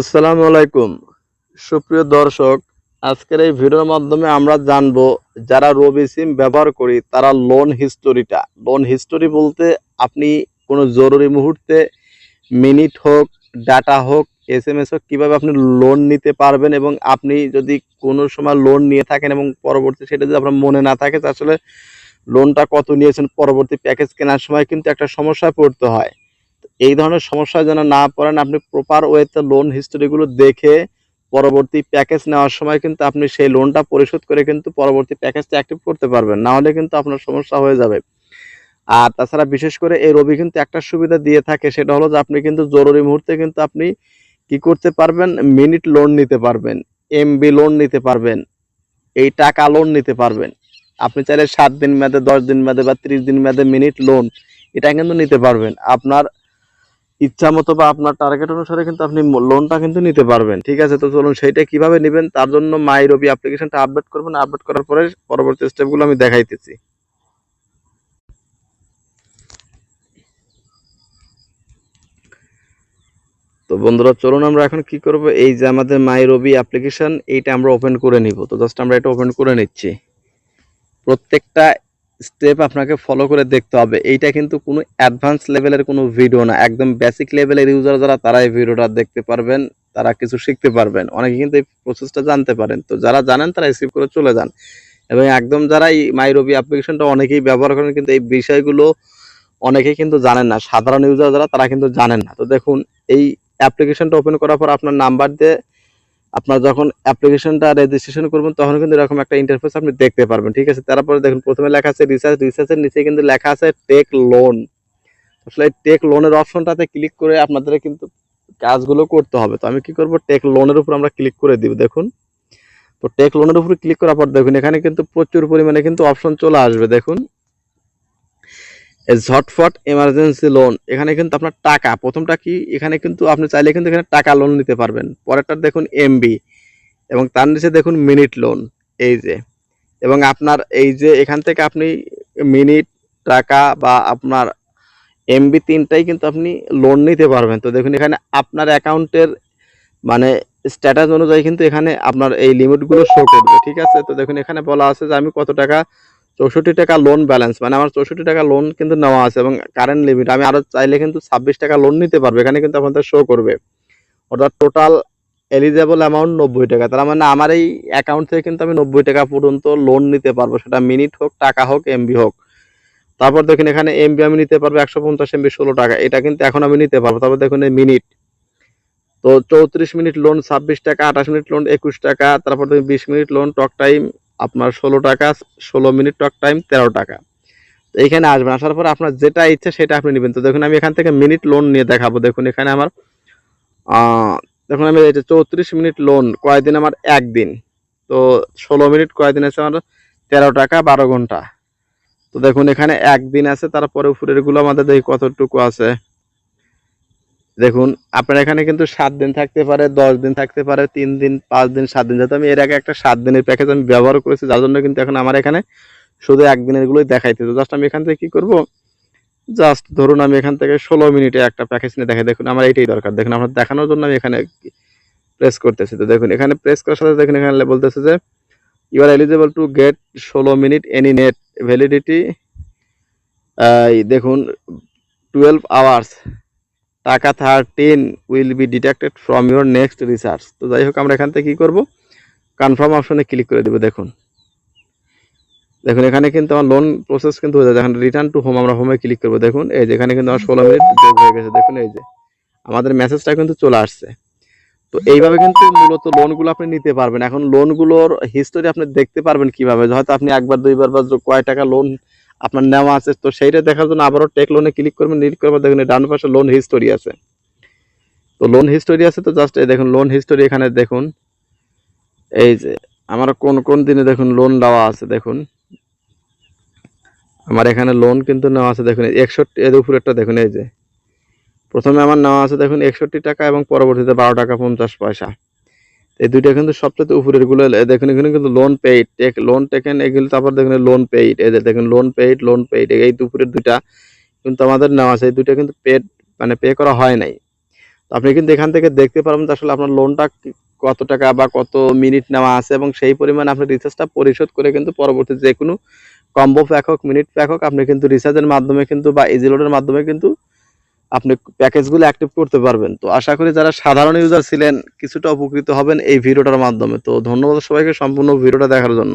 আসসালামু আলাইকুম। সুপ্রিয় দর্শক, আজকের এই ভিডিওর মাধ্যমে আমরা জানব, যারা রবি সিম ব্যবহার করি, তারা লোন হিস্টোরিটা লোন হিস্টোরি বলতে আপনি কোনো জরুরি মুহূর্তে মিনিট হোক ডাটা হোক এস এম এস হোক, কীভাবে আপনি লোন নিতে পারবেন এবং আপনি যদি কোনো সময় লোন নিয়ে থাকেন এবং পরবর্তী সেটা যদি আপনার মনে না থাকে আসলে লোনটা কত নিয়েছেন, পরবর্তী প্যাকেজ কেনার সময় কিন্তু একটা সমস্যায় পড়তে হয়। এই ধরনের সমস্যা যেন না পড়েন, আপনি প্রপার ওয়েতে লোন হিস্টোরিগুলো দেখে পরবর্তী প্যাকেজ নেওয়ার সময় কিন্তু আপনি সেই লোনটা পরিশোধ করে কিন্তু পরবর্তী প্যাকেজটা অ্যাক্টিভ করতে পারবেন। না হলে কিন্তু আপনার সমস্যা হয়ে যাবে। আর তাছাড়া বিশেষ করে এই রবি কিন্তু একটা সুবিধা দিয়ে থাকে, সেটা হলো যে আপনি কিন্তু জরুরি মুহূর্তে কিন্তু আপনি কি করতে পারবেন? মিনিট লোন নিতে পারবেন এমবি লোন নিতে পারবেন, এই টাকা লোন নিতে পারবেন। আপনি চাইলে সাত দিন মেয়াদে, দশ দিন মেয়াদে বা ত্রিশ দিন মেয়াদে মিনিট লোন এটা কিন্তু নিতে পারবেন। আপনার ইচ্ছা মতো বা আপনার টার্গেট অনুসারে কিন্তু আপনি লোনটা কিন্তু নিতে পারবেন। ঠিক আছে? তো চলুন সেইটা কীভাবে নেবেন? তার জন্য মাই রবি অ্যাপ্লিকেশনটা আপডেট করবেন। আপডেট করার পরে পরবর্তী স্টেপগুলো আমি দেখাইতেছি। তো বন্ধুরা, চলুন আমরা এখন কি করব? এই যে আমাদের মাই রবি অ্যাপ্লিকেশন এইটা আমরা ওপেন করে নিব। তো জাস্ট আমরা এটা ওপেন করে নিচ্ছি। প্রত্যেকটা স্টেপ আপনাকে ফলো করে দেখতে হবে। এইটা কিন্তু কোনো অ্যাডভান্স লেভেলের কোনো ভিডিও না। একদম বেসিক লেভেলের ইউজার যারা তারা এই ভিডিওটা দেখতে পারবেন, তারা কিছু শিখতে পারবেন। অনেকে কিন্তু এই প্রসেসটা জানতে পারেন। তো যারা জানেন, তারা স্কিপ করে চলে যান। এবং একদম যারা এই মাই রবি অ্যাপ্লিকেশনটা অনেকেই ব্যবহার করেন, কিন্তু এই বিষয়গুলো অনেকেই কিন্তু জানেন না। সাধারণ ইউজার যারা, তারা কিন্তু জানেন না। তো দেখুন, এই অ্যাপ্লিকেশনটা ওপেন করার পর আপনার নাম্বার দিয়ে আপনার যখন অ্যাপ্লিকেশনটা রেজিস্ট্রেশন করবেন, তখন কিন্তু এরকম একটা ইন্টারফেস আপনি দেখতে পারবেন, ঠিক আছে? তারপরে দেখুন, প্রথমে লেখা আছে রিসার্চ রিসার্চের নিচে কিন্তু লেখা আছে টেক লোন আসলে টেক লোনের অপশনটাতে ক্লিক করে আপনাদের কিন্তু কাজগুলো করতে হবে। তো আমি কি করব? টেক লোনের উপর আমরা ক্লিক করে দিব, দেখুন। তো টেক লোনের উপর ক্লিক করার পর দেখুন, এখানে কিন্তু প্রচুর পরিমাণে কিন্তু অপশন চলে আসবে, দেখুন। ঝটফট এমার্জেন্সি লোন এখানে কিন্তু আপনার টাকা, প্রথমটা কি, এখানে কিন্তু আপনি চাইলে কিন্তু এখানে টাকা লোন নিতে পারবেন। পরেরটা দেখুন এমবি এবং তার নিচে দেখুন মিনিট লোন এই যে। এবং আপনার এই যে এখান থেকে আপনি মিনিট টাকা বা আপনার এমবি তিনটাই কিন্তু আপনি লোন নিতে পারবেন। তো দেখুন এখানে আপনার অ্যাকাউন্টের মানে স্ট্যাটাস অনুযায়ী কিন্তু এখানে আপনার এই লিমিটগুলো শো করবে, ঠিক আছে? তো দেখুন এখানে বলা আছে যে আমি কত টাকা চৌষট্টি টাকা লোন ব্যালেন্স মানে আমার চৌষট্টি টাকা লোন কিন্তু নেওয়া আছে এবং কারেন্ট লিমিট আমি আরও চাইলে কিন্তু ছাব্বিশ টাকা লোন নিতে পারব, এখানে কিন্তু আপনাদের শো করবে। অর্থাৎ টোটাল এলিজেবল অ্যামাউন্ট নব্বই টাকা, তার মানে আমার এই অ্যাকাউন্ট থেকে কিন্তু আমি নব্বই টাকা পর্যন্ত লোন নিতে পারব, সেটা মিনিট হোক, টাকা হোক এমবি হোক। তারপর দেখুন, এখানে এমবি আমি নিতে পারব একশো পঞ্চাশ এমবি ষোলো টাকা, এটা কিন্তু এখন আমি নিতে পারব। তারপর দেখুন, এই মিনিট তো চৌত্রিশ মিনিট লোন ছাব্বিশ টাকা, আঠাশ মিনিট লোন একুশ টাকা, তারপর দেখুন, বিশ মিনিট লোন টক টাইম আপনার ষোলো টাকা, ষোলো মিনিট টক টাইম, তেরো টাকা। তো আসবেন, আসার পর আপনার যেটা ইচ্ছে সেটা আপনি নেবেন। তো দেখুন, আমি এখান থেকে মিনিট লোন নিয়ে দেখাবো। দেখুন, এখানে আমার দেখুন, আমি যে চৌত্রিশ মিনিট লোন কয়দিন আমার? একদিন। তো ষোলো মিনিট কয়দিন আছে আমার? তেরো টাকা, বারো ঘণ্টা। তো দেখুন, এখানে একদিন আছে, তারপরে উপরেরগুলো আমাদের দেখি কতটুকু আছে। দেখুন, আপনার এখানে কিন্তু সাত দিন থাকতে পারে, দশ দিন থাকতে পারে, তিন দিন, পাঁচ দিন, সাত দিন। যাতে আমি এর আগে একটা সাত দিনের প্যাকেজ আমি ব্যবহার করেছি, যার জন্য কিন্তু এখন আমার এখানে শুধু একদিনের গুলোই দেখাইতে জাস্ট আমি এখান থেকে কি করব? জাস্ট ধরুন আমি এখান থেকে ষোলো মিনিটে একটা প্যাকেজ নিয়ে দেখাই। দেখুন, আমার এইটাই দরকার। দেখুন, আপনার দেখানোর জন্য আমি এখানে প্রেস করতেছি। তো দেখুন, এখানে প্রেস করার সাথে দেখুন, এখানে বলতেছে যে you are eligible to get ষোলো মিনিট এনি নেট ভ্যালিডিটি দেখুন টুয়েলভ আওয়ার্স টাকা thirteen will be detected from your next research তো যাই হোক, আমরা এখান থেকে কী করব? কনফার্ম অপশনে ক্লিক করে দেবো, দেখুন। দেখুন, এখানে কিন্তু আমার লোন প্রসেস কিন্তু হয়ে যাবে। এখন রিটার্ন টু হোম আমরা হোমে ক্লিক করব, দেখুন। এই যে, এখানে কিন্তু আমার ষোলো মিনিট হয়ে গেছে, দেখুন এই যে। আমাদের মেসেজটা কিন্তু চলে আসছে। তো এইভাবে কিন্তু মূলত লোনগুলো আপনি নিতে পারবেন। এখন লোনগুলোর হিস্টোরি আপনি দেখতে পারবেন কীভাবে। হয়তো আপনি একবার, দুইবার বা কয় টাকা লোন আপনার নেওয়া আছে, তো সেইটা দেখার জন্য আবারও টেক লোনে ক্লিক করবেন ক্লিক করবেন দেখুন ডান পাশে লোন হিস্টোরি আছে। তো লোন হিস্টোরি আছে, তো জাস্ট এই দেখুন লোন হিস্টোরি এখানে দেখুন। এই যে, আমার কোন কোন দিনে দেখুন লোন দেওয়া আছে, দেখুন। আমার এখানে লোন কিন্তু নেওয়া আছে, দেখুন একষট্টি এর উপরেরটা দেখুন, এই যে। প্রথমে আমার নেওয়া আছে, দেখুন, একষট্টি টাকা এবং পরবর্তীতে বারো টাকা পঞ্চাশ পয়সা। এই দুইটা কিন্তু সবচেয়ে উপরেরগুলো দেখুন, এখানে কিন্তু লোন পেইড লোন টেকেন এগুলো তারপর দেখুন লোন পেইড যে দেখুন লোন পেইড লোন পেইড এই দুপুরের দুইটা কিন্তু আমাদের নেওয়া আছে, এই দুইটা কিন্তু পেড মানে পে করা হয় নাই। তো আপনি কিন্তু এখান থেকে দেখতে পারবেন যে আসলে আপনার লোনটা কত টাকা বা কত মিনিট নেওয়া আছে এবং সেই পরিমাণে আপনি রিচার্জটা পরিশোধ করে কিন্তু পরবর্তী যে কোনো কম্বো প্যাক হোক মিনিট প্যাক হোক, আপনি কিন্তু রিচার্জের মাধ্যমে কিন্তু বা ইজি লোডের মাধ্যমে কিন্তু আপনি প্যাকেজগুলো অ্যাক্টিভ করতে পারবেন। তো আশা করি যারা সাধারণ ইউজার ছিলেন, কিছুটা উপকৃত হবেন এই ভিডিওটার মাধ্যমে। তো ধন্যবাদ সবাইকে সম্পূর্ণ ভিডিওটা দেখার জন্য।